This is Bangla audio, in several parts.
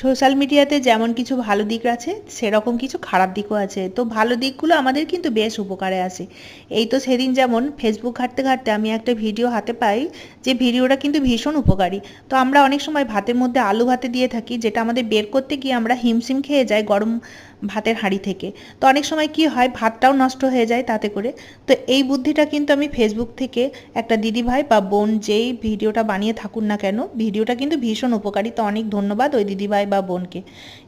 সোশ্যাল মিডিয়াতে যেমন কিছু ভালো দিক আছে, সেরকম কিছু খারাপ দিকও আছে। তো ভালো দিকগুলো আমাদের কিন্তু বেশ উপকারে আসে। এই তো সেদিন যেমন ফেসবুক ঘাঁটতে ঘাঁটতে আমি একটা ভিডিও হাতে পাই, যে ভিডিওটা কিন্তু ভীষণ উপকারী। তো আমরা অনেক সময় ভাতের মধ্যে আলু ভাতে দিয়ে থাকি, যেটা আমাদের বের করতে গিয়ে আমরা হিমশিম খেয়ে যাই গরম ভাতের হাঁড়ি থেকে। তো অনেক সময় কি হয়, ভাতটাও নষ্ট হয়ে যায় তাতে করে। তো এই বুদ্ধিটা কিন্তু আমি ফেসবুক থেকে একটা দিদিভাই বা বোন যেই ভিডিওটা বানিয়ে থাকুন না কেন ভিডিওটা কিন্তু ভীষণ উপকারী। তো অনেক ধন্যবাদ ওই দিদিভাই বা বোনকে।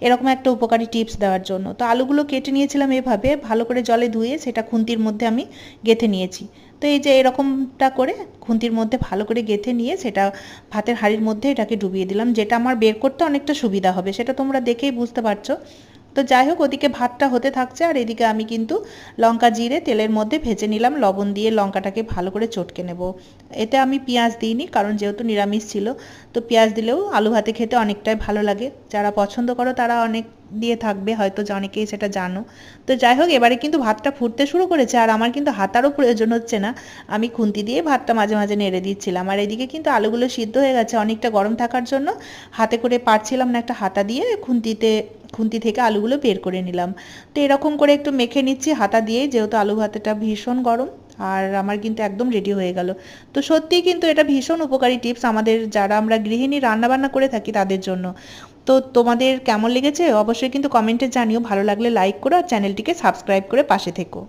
এরকম একটা উপকারী টিপস দেওয়ার জন্য। তো আলুগুলো কেটে নিয়েছিলাম এভাবে, ভালো করে জলে ধুয়ে সেটা খুন্তির মধ্যে আমি গেথে নিয়েছি। তো এই যে এরকমটা করে খুন্তির মধ্যে ভালো করে গেথে নিয়ে সেটা ভাতের হাড়ির মধ্যে এটাকে ডুবিয়ে দিলাম, যেটা আমার বের করতে অনেকটা সুবিধা হবে। সেটা তোমরা দেখেই বুঝতে পারছ। তো যাই হোক, ওদিকে ভাতটা হতে থাকছে আর এদিকে আমি কিন্তু লঙ্কা জিরে তেলের মধ্যে ভেজে নিলাম, লবণ দিয়ে লঙ্কাটাকে ভালো করে চটকে নেব। এতে আমি পেঁয়াজ দিইনি, কারণ যেহেতু নিরামিষ ছিল, তো পেঁয়াজ দিলেও আলু ভাতে খেতে অনেকটাই ভালো লাগে। যারা পছন্দ করো তারা অনেক দিয়ে থাকবে, হয়তো অনেকেই সেটা জানো। তো যাই হোক, এবারে কিন্তু ভাতটা ফুটতে শুরু করেছে আর আমার কিন্তু হাতারও প্রয়োজন হচ্ছে না। আমি খুন্তি দিয়ে ভাতটা মাঝে মাঝে নেড়ে দিচ্ছিলাম। আর এদিকে কিন্তু আলুগুলো সিদ্ধ হয়ে গেছে, অনেকটা গরম থাকার জন্য হাতে করে পারছিলাম না একটা হাতা দিয়ে খুন্তিতে খুন্তি থেকে আলুগুলো বের করে নিলাম। তো এরকম করে একটু মেখে নিচ্ছি, হাতা দিয়ে, যেহেতু আলু ভাতেটা ভীষণ গরম আর আমার কিন্তু একদম রেডি হয়ে গেল। তো সত্যি কিন্তু এটা ভীষণ উপকারী টিপস আমাদের যারা আমরা গৃহিণী রান্নাবান্না করে থাকি তাদের জন্য। তো তোমাদের কেমন লেগেছে? অবশ্যই কিন্তু কমেন্টে জানিও। ভালো লাগলে লাইক করো আর চ্যানেলটিকে সাবস্ক্রাইব করে পাশে থেকো।